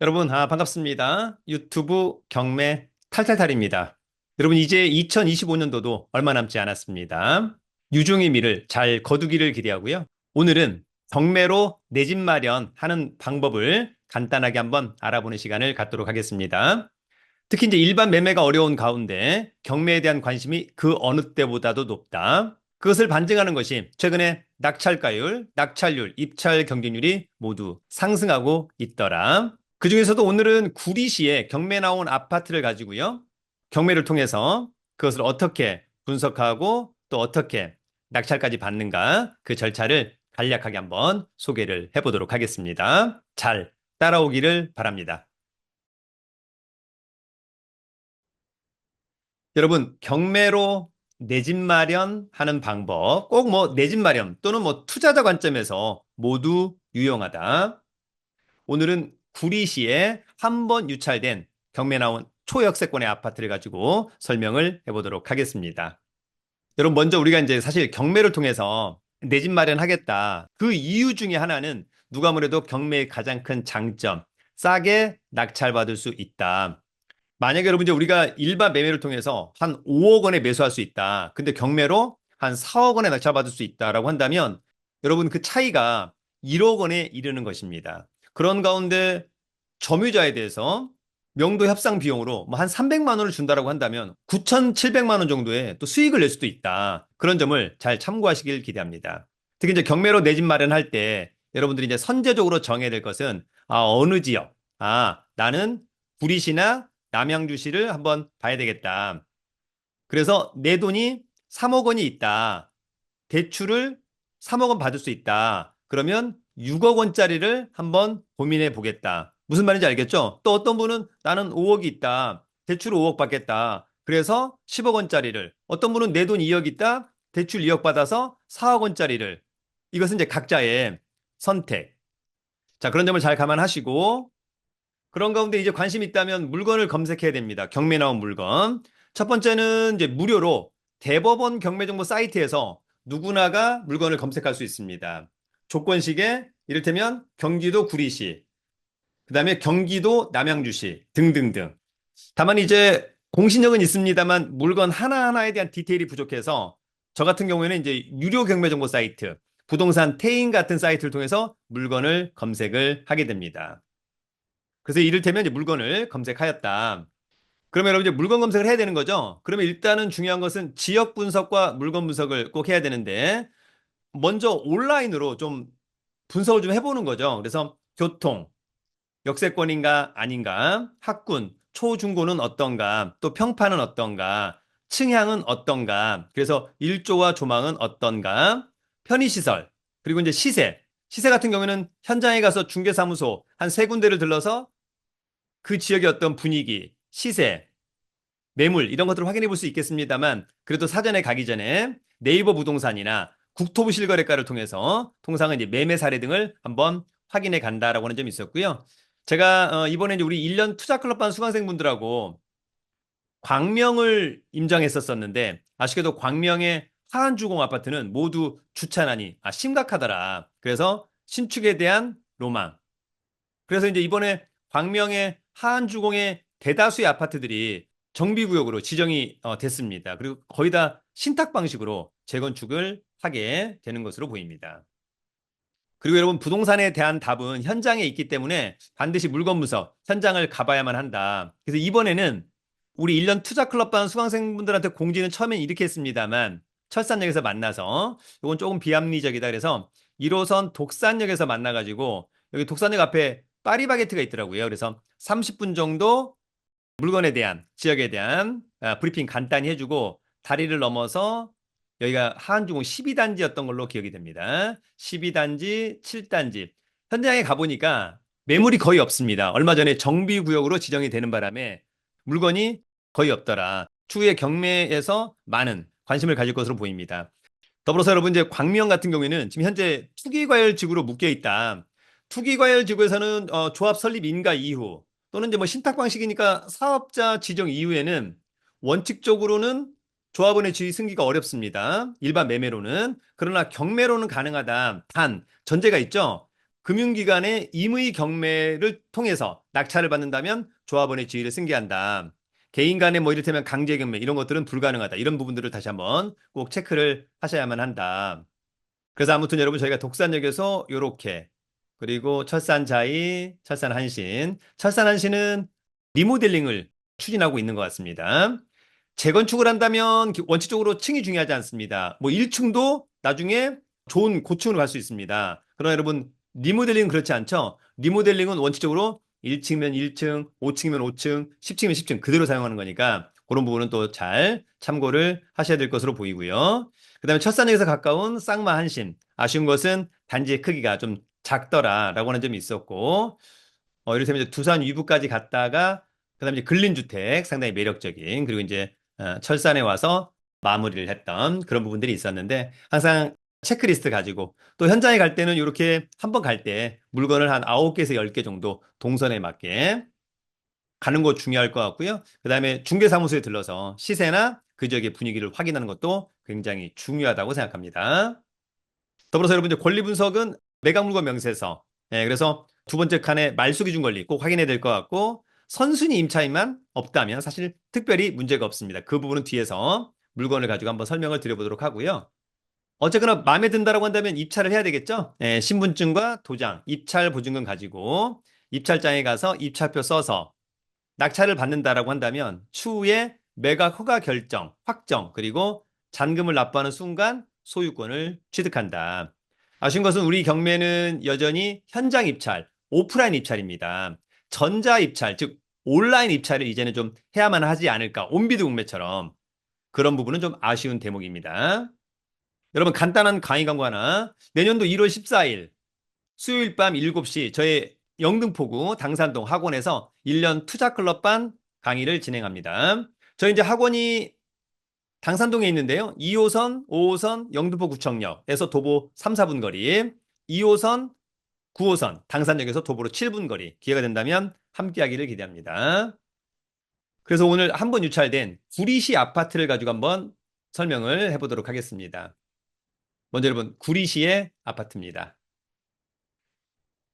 여러분, 아, 반갑습니다. 유튜브 경매 탈탈탈입니다. 여러분, 이제 2025년도도 얼마 남지 않았습니다. 유종의 미를 잘 거두기를 기대하고요. 오늘은 경매로 내 집 마련하는 방법을 간단하게 한번 알아보는 시간을 갖도록 하겠습니다. 특히 이제 일반 매매가 어려운 가운데 경매에 대한 관심이 그 어느 때보다도 높다. 그것을 반증하는 것이 최근에 낙찰가율, 낙찰률, 입찰 경쟁률이 모두 상승하고 있더라. 그 중에서도 오늘은 구리시에 경매 나온 아파트를 가지고요. 경매를 통해서 그것을 어떻게 분석하고 또 어떻게 낙찰까지 받는가 그 절차를 간략하게 한번 소개를 해보도록 하겠습니다. 잘 따라오기를 바랍니다. 여러분, 경매로 내 집 마련하는 방법, 꼭 뭐 내 집 마련 또는 뭐 투자자 관점에서 모두 유용하다. 오늘은 구리시에 한 번 유찰된 경매 나온 초역세권의 아파트를 가지고 설명을 해보도록 하겠습니다. 여러분, 먼저 우리가 이제 사실 경매를 통해서 내 집 마련하겠다. 그 이유 중에 하나는 누가 뭐래도 경매의 가장 큰 장점, 싸게 낙찰받을 수 있다. 만약에 여러분 이제 우리가 일반 매매를 통해서 한 5억 원에 매수할 수 있다. 근데 경매로 한 4억 원에 낙찰받을 수 있다라고 한다면 여러분 그 차이가 1억 원에 이르는 것입니다. 그런 가운데 점유자에 대해서 명도 협상 비용으로 뭐 한 300만 원을 준다라고 한다면 9,700만 원 정도의 또 수익을 낼 수도 있다. 그런 점을 잘 참고하시길 기대합니다. 특히 이제 경매로 내 집 마련할 때 여러분들이 이제 선제적으로 정해야 될 것은 아, 어느 지역? 아, 나는 구리시나 남양주시를 한번 봐야 되겠다. 그래서 내 돈이 3억 원이 있다. 대출을 3억 원 받을 수 있다. 그러면 6억 원짜리를 한번 고민해 보겠다. 무슨 말인지 알겠죠? 또 어떤 분은 나는 5억이 있다. 대출 5억 받겠다. 그래서 10억 원짜리를. 어떤 분은 내 돈 2억 있다. 대출 2억 받아서 4억 원짜리를. 이것은 이제 각자의 선택. 자, 그런 점을 잘 감안하시고 그런 가운데 이제 관심 있다면 물건을 검색해야 됩니다. 경매 나온 물건. 첫 번째는 이제 무료로 대법원 경매 정보 사이트에서 누구나가 물건을 검색할 수 있습니다. 조건식에 이를테면 경기도 구리시, 그 다음에 경기도 남양주시 등등등. 다만 이제 공신력은 있습니다만 물건 하나하나에 대한 디테일이 부족해서 저 같은 경우에는 이제 유료 경매 정보 사이트, 부동산 태인 같은 사이트를 통해서 물건을 검색을 하게 됩니다. 그래서 이를테면 이제 물건을 검색하였다. 그러면 여러분 이제 물건 검색을 해야 되는 거죠. 그러면 일단은 중요한 것은 지역 분석과 물건 분석을 꼭 해야 되는데 먼저 온라인으로 좀 분석을 좀 해보는 거죠. 그래서 교통, 역세권인가 아닌가, 학군, 초중고는 어떤가, 또 평판은 어떤가, 층향은 어떤가, 그래서 일조와 조망은 어떤가, 편의시설, 그리고 이제 시세. 시세 같은 경우에는 현장에 가서 중개사무소 한 세 군데를 들러서 그 지역의 어떤 분위기, 시세, 매물 이런 것들을 확인해 볼 수 있겠습니다만 그래도 사전에 가기 전에 네이버 부동산이나 국토부 실거래가를 통해서 통상은 이제 매매 사례 등을 한번 확인해 간다라고 하는 점이 있었고요. 제가 어, 이번에 우리 1년 투자 클럽반 수강생분들하고 광명을 임장했었었는데 아쉽게도 광명의 하한주공 아파트는 모두 주차난이 아, 심각하더라. 그래서 신축에 대한 로망. 그래서 이제 이번에 광명의 하한주공의 대다수의 아파트들이 정비구역으로 지정이 어, 됐습니다. 그리고 거의 다 신탁 방식으로 재건축을 하게 되는 것으로 보입니다. 그리고 여러분 부동산에 대한 답은 현장에 있기 때문에 반드시 물건 분석, 현장을 가봐야만 한다. 그래서 이번에는 우리 1년 투자 클럽반 수강생분들한테 공지는 처음엔 이렇게 했습니다만 철산역에서 만나서 이건 조금 비합리적이다. 그래서 1호선 독산역에서 만나가지고 여기 독산역 앞에 파리바게트가 있더라고요. 그래서 30분 정도 물건에 대한 지역에 대한 아, 브리핑 간단히 해주고 다리를 넘어서 여기가 하한주공 12단지였던 걸로 기억이 됩니다. 12단지, 7단지. 현장에 가보니까 매물이 거의 없습니다. 얼마 전에 정비구역으로 지정이 되는 바람에 물건이 거의 없더라. 추후에 경매에서 많은 관심을 가질 것으로 보입니다. 더불어서 여러분 이제 광명 같은 경우에는 지금 현재 투기과열지구로 묶여 있다. 투기과열지구에서는 어, 조합 설립 인가 이후 또는 이제 뭐 신탁 방식이니까 사업자 지정 이후에는 원칙적으로는 조합원의 지위 승기가 어렵습니다. 일반 매매로는. 그러나 경매로는 가능하다. 단, 전제가 있죠. 금융기관의 임의 경매를 통해서 낙찰을 받는다면 조합원의 지위를 승계한다. 개인 간의 뭐 이를테면 강제 경매 이런 것들은 불가능하다. 이런 부분들을 다시 한번 꼭 체크를 하셔야만 한다. 그래서 아무튼 여러분 저희가 독산역에서 요렇게 그리고 철산자이, 철산한신. 철산한신은 리모델링을 추진하고 있는 것 같습니다. 재건축을 한다면 원칙적으로 층이 중요하지 않습니다. 뭐 1층도 나중에 좋은 고층으로 갈 수 있습니다. 그러나 여러분 리모델링은 그렇지 않죠? 리모델링은 원칙적으로 1층이면 1층, 5층이면 5층, 10층이면 10층 그대로 사용하는 거니까 그런 부분은 또 잘 참고를 하셔야 될 것으로 보이고요. 그 다음에 첫산역에서 가까운 쌍마 한신. 아쉬운 것은 단지의 크기가 좀 작더라라고 하는 점이 있었고, 어, 이를테면 두산 위부까지 갔다가, 그 다음에 근린주택 상당히 매력적인, 그리고 이제 어, 철산에 와서 마무리를 했던 그런 부분들이 있었는데, 항상 체크리스트 가지고 또 현장에 갈 때는 이렇게 한 번 갈 때 물건을 한 9개에서 10개 정도 동선에 맞게 가는 거 중요할 것 같고요. 그 다음에 중개사무소에 들러서 시세나 그 지역의 분위기를 확인하는 것도 굉장히 중요하다고 생각합니다. 더불어서 여러분 이제 권리 분석은 매각 물건 명세서. 예, 그래서 두 번째 칸에 말소 기준 권리 꼭 확인해야 될 것 같고 선순위 임차인만 없다면 사실 특별히 문제가 없습니다. 그 부분은 뒤에서 물건을 가지고 한번 설명을 드려보도록 하고요. 어쨌거나 마음에 든다라고 한다면 입찰을 해야 되겠죠? 예, 신분증과 도장, 입찰 보증금 가지고 입찰장에 가서 입찰표 써서 낙찰을 받는다라고 한다면 추후에 매각 허가 결정, 확정, 그리고 잔금을 납부하는 순간 소유권을 취득한다. 아쉬운 것은 우리 경매는 여전히 현장 입찰, 오프라인 입찰입니다. 전자 입찰, 즉 온라인 입찰을 이제는 좀 해야만 하지 않을까. 온비드 공매처럼 그런 부분은 좀 아쉬운 대목입니다. 여러분 간단한 강의 광고 하나. 내년도 1월 14일 수요일 밤 7시 저의 영등포구 당산동 학원에서 1년 투자 클럽반 강의를 진행합니다. 저희 이제 학원이 당산동에 있는데요. 2호선, 5호선, 영등포 구청역에서 도보 3, 4분 거리, 2호선, 9호선, 당산역에서 도보로 7분 거리 기회가 된다면 함께하기를 기대합니다. 그래서 오늘 한 번 유찰된 구리시 아파트를 가지고 한번 설명을 해보도록 하겠습니다. 먼저 여러분 구리시의 아파트입니다.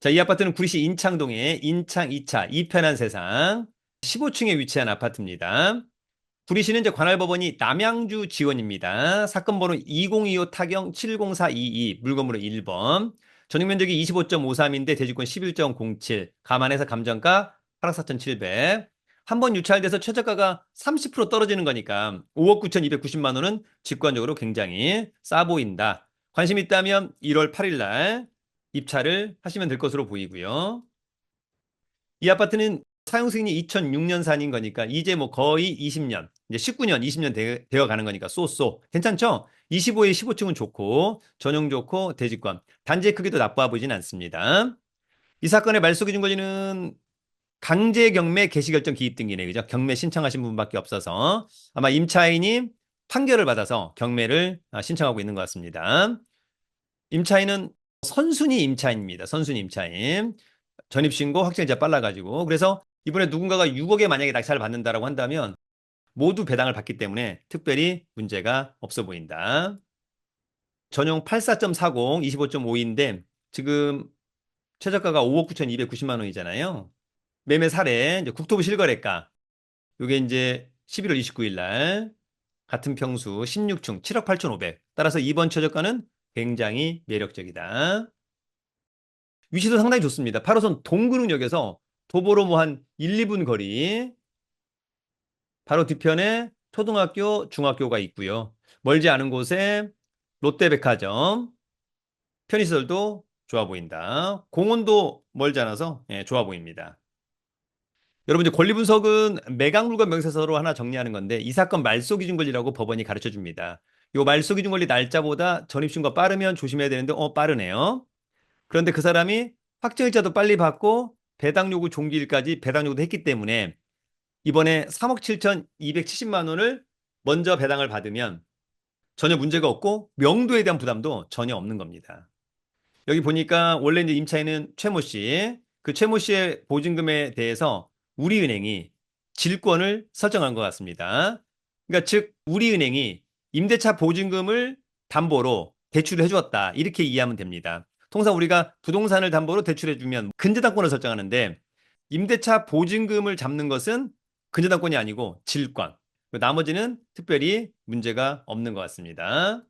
자, 이 아파트는 구리시 인창동의 인창 2차 이편한 세상 15층에 위치한 아파트입니다. 구리시는 이제 관할법원이 남양주 지원입니다. 사건 번호 2025 타경 70422 물건번호 1번. 전용 면적이 25.53인데 대지권 11.07. 감안해서 감정가 8억 4,700. 한 번 유찰돼서 최저가가 30% 떨어지는 거니까 5억 9,290만 원은 직관적으로 굉장히 싸 보인다. 관심 있다면 1월 8일 날 입찰을 하시면 될 것으로 보이고요. 이 아파트는 사용 승인이 2006년 산인 거니까 이제 뭐 거의 20년, 이제 19년, 20년 되, 어 가는 거니까 쏘쏘 괜찮죠? 25에 15층은 좋고 전용 좋고 대지권 단지의 크기도 나빠 보이진 않습니다. 이 사건의 말소 기준 권리는 강제 경매 개시 결정 기입 등기네 그죠? 경매 신청하신 분밖에 없어서 아마 임차인이 판결을 받아서 경매를 아, 신청하고 있는 것 같습니다. 임차인은 선순위 임차인입니다. 선순위 임차인. 전입신고 확정일자 빨라가지고. 그래서 이번에 누군가가 6억에 만약에 낙찰을 받는다라고 한다면 모두 배당을 받기 때문에 특별히 문제가 없어 보인다. 전용 84.40, 25.5인데 지금 최저가가 5억 9,290만 원이잖아요. 매매 사례, 이제 국토부 실거래가. 요게 이제 11월 29일 날 같은 평수 16층 7억 8,500. 따라서 이번 최저가는 굉장히 매력적이다. 위치도 상당히 좋습니다. 8호선 동구릉역에서 도보로 뭐 한 1, 2분 거리. 바로 뒤편에 초등학교, 중학교가 있고요. 멀지 않은 곳에 롯데백화점, 편의시설도 좋아 보인다. 공원도 멀지 않아서 예, 좋아 보입니다. 여러분 이제 권리 분석은 매각 물건 명세서로 하나 정리하는 건데 이 사건 말소 기준 권리라고 법원이 가르쳐 줍니다. 요 말소 기준 권리 날짜보다 전입신고 빠르면 조심해야 되는데 어 빠르네요. 그런데 그 사람이 확정일자도 빨리 받고 배당 요구 종기일까지 배당 요구도 했기 때문에 이번에 3억 7,270만 원을 먼저 배당을 받으면 전혀 문제가 없고 명도에 대한 부담도 전혀 없는 겁니다. 여기 보니까 원래 이제 임차인은 최모 씨, 그 최모 씨의 보증금에 대해서 우리은행이 질권을 설정한 것 같습니다. 그러니까 즉 우리은행이 임대차 보증금을 담보로 대출을 해주었다 이렇게 이해하면 됩니다. 통상 우리가 부동산을 담보로 대출해주면 근저당권을 설정하는데 임대차 보증금을 잡는 것은 근저당권이 아니고 질권. 나머지는 특별히 문제가 없는 것 같습니다.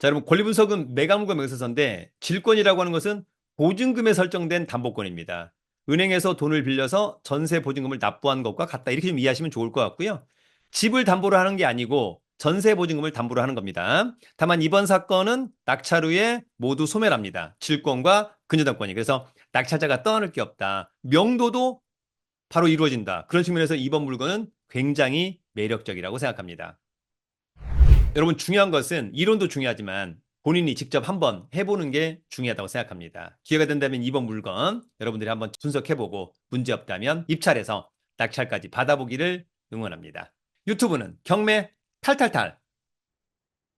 자, 여러분 권리 분석은 매각물과 명세서인데 질권이라고 하는 것은 보증금에 설정된 담보권입니다. 은행에서 돈을 빌려서 전세 보증금을 납부한 것과 같다. 이렇게 좀 이해하시면 좋을 것 같고요. 집을 담보로 하는 게 아니고 전세 보증금을 담보로 하는 겁니다. 다만 이번 사건은 낙찰 후에 모두 소멸합니다. 질권과 근저당권이. 그래서 낙찰자가 떠안을 게 없다. 명도도 바로 이루어진다. 그런 측면에서 이번 물건은 굉장히 매력적이라고 생각합니다. 여러분 중요한 것은 이론도 중요하지만 본인이 직접 한번 해보는 게 중요하다고 생각합니다. 기회가 된다면 이번 물건 여러분들이 한번 분석해보고 문제 없다면 입찰해서 낙찰까지 받아보기를 응원합니다. 유튜브는 경매 탈탈탈